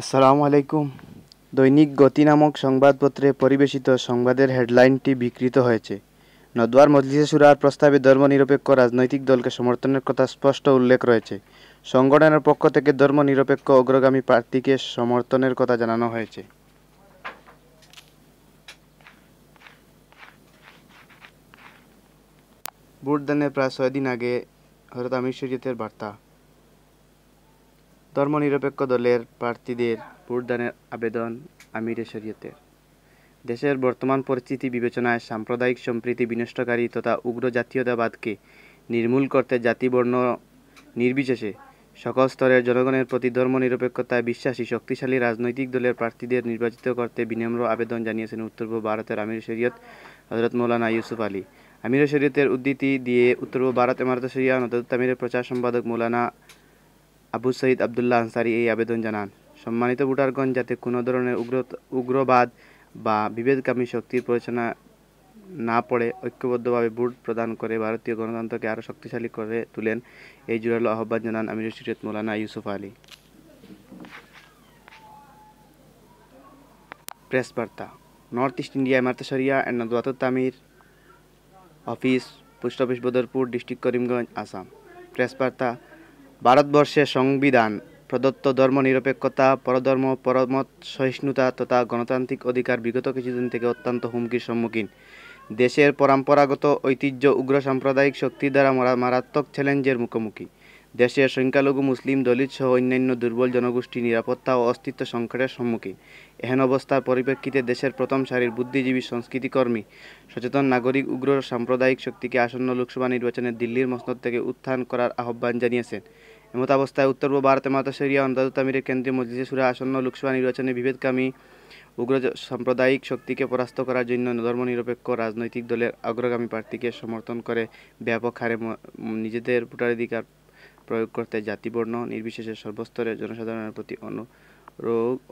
আসসালামু আলাইকুম। দৈনিক গতি নামক সংবাদপত্রে পরিবেশিত সংবাদের হেডলাইনটি বিকৃত হয়েছে। নদওয়ার মজলিসে সুরার প্রস্তাবে ধর্মনিরপেক্ষ রাজনৈতিক দলকে সমর্থনের কথা স্পষ্ট উল্লেখ রয়েছে। সংগঠনের পক্ষ থেকে ধর্মনিরপেক্ষ অগ্রগামী প্রার্থীকে সমর্থনের কথা জানানো হয়েছে। ভোটদানের প্রায় ছয় দিন আগে হজরত আমির শরীয়তের বার্তা। ধর্মনিরপেক্ষ দলের প্রার্থীদের ভোটদানের আবেদন আমিরে শরীয়তের। দেশের বর্তমান পরিস্থিতি বিবেচনায় সাম্প্রদায়িক সম্প্রীতি বিনষ্টকারী তথা উগ্র জাতীয়তাবাদকে নির্মূল করতে জাতিবর্ণ নির্বিশেষে সকল স্তরের জনগণের প্রতি ধর্মনিরপেক্ষতায় বিশ্বাসী, শক্তিশালী রাজনৈতিক দলের প্রার্থীদের নির্বাচিত করতে বিনম্র আবেদন জানিয়েছেন উত্তর পূর্ব ভারতের আমির শরীয়ত হজরত মৌলানা ইউসুফ আলী। আমির শরীয়তের উদ্ধৃতি দিয়ে উত্তর পূর্ব ভারত এমারত শরিয়া নদরুত তামিরের প্রচার সম্পাদক মৌলানা আবু সঈদ আবদুল্লাহ আনসারি এই আবেদন জানান। সম্মানিত ভোটারগণ, যাতে কোনো ধরনের উগ্র, উগ্রবাদ বা বিভেদকামী শক্তির প্ররোচনা না পড়ে, ঐক্যবদ্ধভাবে ভোট প্রদান করে ভারতীয় গণতন্ত্রকে আরও শক্তিশালী করে তুলেন এই জোরালো আহ্বান জানান আমির শরীয়ত মৌলানা ইউসুফ আলী। প্রেস বার্তা, north east India Imarat Shariah and Nadwatut Tamir, office, post office Badarpur, district Karimganj, Assam. Press বার্তা ভারতবর্ষের সংবিধান, প্রদত্ত ধর্মনিরপেক্ষতা পরধর্ম, পরমত, সহিষ্ণুতা তথা গণতান্ত্রিক অধিকার বিগত কিছুদিন থেকে অত্যন্ত হুমকির সম্মুখীন। দেশের পরম্পরাগত ঐতিহ্য, উগ্র সাম্প্রদায়িক শক্তির দ্বারা মারাত্মক চ্যালেঞ্জের মুখোমুখি। দেশের সংখ্যালঘু মুসলিম দলিত সহ অন্যান্য দুর্বল জনগোষ্ঠী নিরাপত্তা ও অস্তিত্ব সংকটের সম্মুখীন। এহেন অবস্থার পরিপ্রেক্ষিতে দেশের প্রথম সারির বুদ্ধিজীবী সংস্কৃতিকর্মী, সচেতন নাগরিক উগ্র সাম্প্রদায়িক শক্তিকে আসন্ন লোকসভা নির্বাচনে দিল্লির মসনদ থেকে উত্থান করার আহ্বান জানিয়েছেন। এমত অবস্থায় উত্তর পূর্ব ভারতের মাতাশরিয়া অন্দাদু তামিরের কেন্দ্রীয় মজলিসে সুরা আসন্ন লোকসভা নির্বাচনে বিভেদকামী উগ্র সাম্প্রদায়িক শক্তিকে পরাস্ত করার জন্য ধর্মনিরপেক্ষ রাজনৈতিক দলের অগ্রগামী প্রার্থীকে সমর্থন করে ব্যাপক হারে নিজেদের ভোটাধিকার প্রয়োগ করতে জাতিবর্ণ নির্বিশেষে সর্বস্তরে জনসাধারণের প্রতি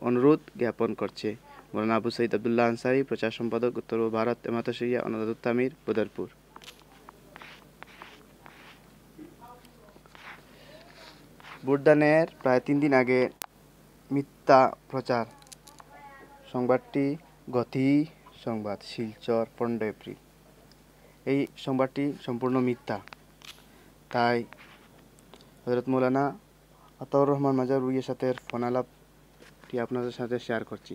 অনুরোধ জ্ঞাপন করছে। মৌলানা আবু সঈদ আবদুল্লাহ আনসারি, প্রচার সম্পাদক উত্তর ভারত এমাতশরিয়া অনাদুত তামির বদরপুর। ভোটদানের প্রায় তিন দিন আগে মিথ্যা প্রচার। সংবাদটি গতি সংবাদ শিলচর পনেরো এপ্রিল। এই সংবাদটি সম্পূর্ণ মিথ্যা। তাই হজরত মৌলানা আতাউর রহমান মাজার রুইয়ের সাথে ফোন আলাপটি আপনাদের সাথে শেয়ার করছি।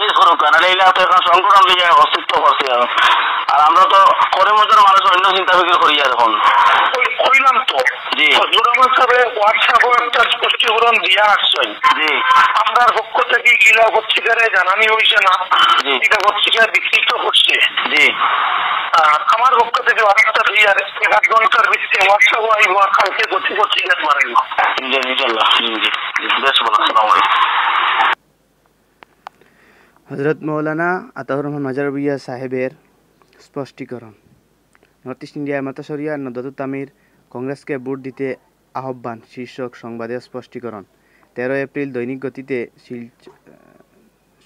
কেস করুক কেন? এইলা তো এখন সংগঠন লিগে অস্তিত্ব করছে আর আমরা তো করে মজার মানুষ অন্য চিন্তা ফিকির করি আর এখন। কইলাম তো জি। ফজলুর সাহেব হোয়াটসঅ্যাপে একটা স্পষ্টীকরণ দিয়া আসছেন জি। আমরা পক্ষ থেকে গিলা পত্রিকারে জানানি হয়েছে না এটা পত্রিকা বিকৃত করছে জি। আমার পক্ষ থেকে অনেকটা দুই আর এক ঘণ্টার ভিত্তিতে হোয়াটসঅ্যাপ আইব আর কালকে গতি পত্রিকা মারাইব ইনশাল্লাহ জি। বেশ ভালো আসসালামু আলাইকুম। হজরত মৌলানা আতাউর রহমান মাজারবিয়া সাহেবের স্পষ্টীকরণ। নর্থ ইস্ট ইন্ডিয়া মাতাসরিয়া নদাদু তামির কংগ্রেসকে ভোট দিতে আহ্বান শীর্ষক সংবাদে স্পষ্টীকরণ। তেরো এপ্রিল দৈনিক গতিতে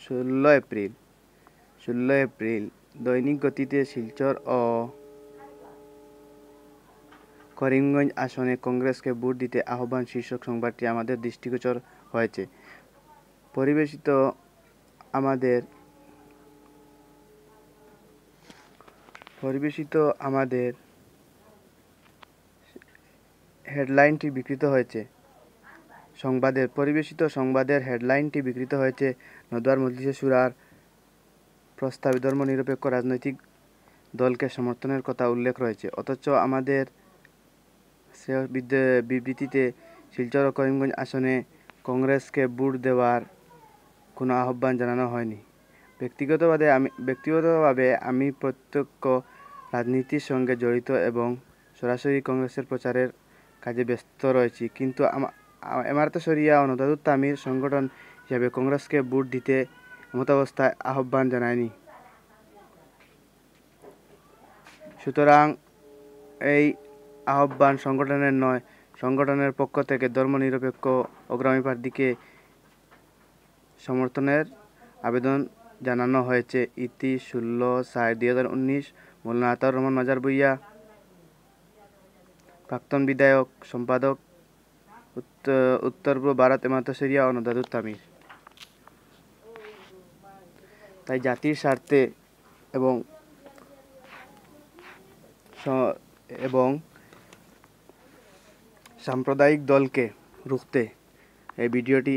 ষোলো এপ্রিল ষোলো এপ্রিল দৈনিক গতিতে শিলচর ও করিমগঞ্জ আসনে কংগ্রেসকে ভোট দিতে আহ্বান শীর্ষক সংবাদটি আমাদের দৃষ্টিগোচর হয়েছে। পরিবেশিত আমাদের, পরিবেশিত আমাদের হেডলাইনটি বিকৃত হয়েছে। সংবাদের, পরিবেশিত সংবাদের হেডলাইনটি বিকৃত হয়েছে। নদওয়ার মজলিসে সুরার প্রস্তাবে ধর্মনিরপেক্ষ রাজনৈতিক দলকে সমর্থনের কথা উল্লেখ রয়েছে। অথচ আমাদের বিবৃতিতে শিলচর করিমগঞ্জ আসনে কংগ্রেসকে ভোট দেওয়ার কোনো আহ্বান জানানো হয়নি। ব্যক্তিগতভাবে আমি ব্যক্তিগতভাবে আমি প্রত্যক্ষ রাজনীতির সঙ্গে জড়িত এবং সরাসরি কংগ্রেসের প্রচারের কাজে ব্যস্ত রয়েছি। কিন্তু এমারত শরিয়া ও তামির সংগঠন হিসাবে কংগ্রেসকে ভোট দিতে মতাবস্থায় আহ্বান জানায়নি। সুতরাং এই আহ্বান সংগঠনের নয়, সংগঠনের পক্ষ থেকে ধর্মনিরপেক্ষ অগ্রণী প্রার্থীকে সমর্থনের আবেদন জানানো হয়েছে। ইতি ষোলো চার দুই হাজার উনিশ, মৌলানা আতাউর রহমান মাজার ভুইয়া প্রাক্তন বিধায়ক, সম্পাদক উত্তর পূর্ব ভারত এমাত শরিয়া ও তামির তাই জাতির স্বার্থে এবং এবং সাম্প্রদায়িক দলকে রুখতে এই ভিডিওটি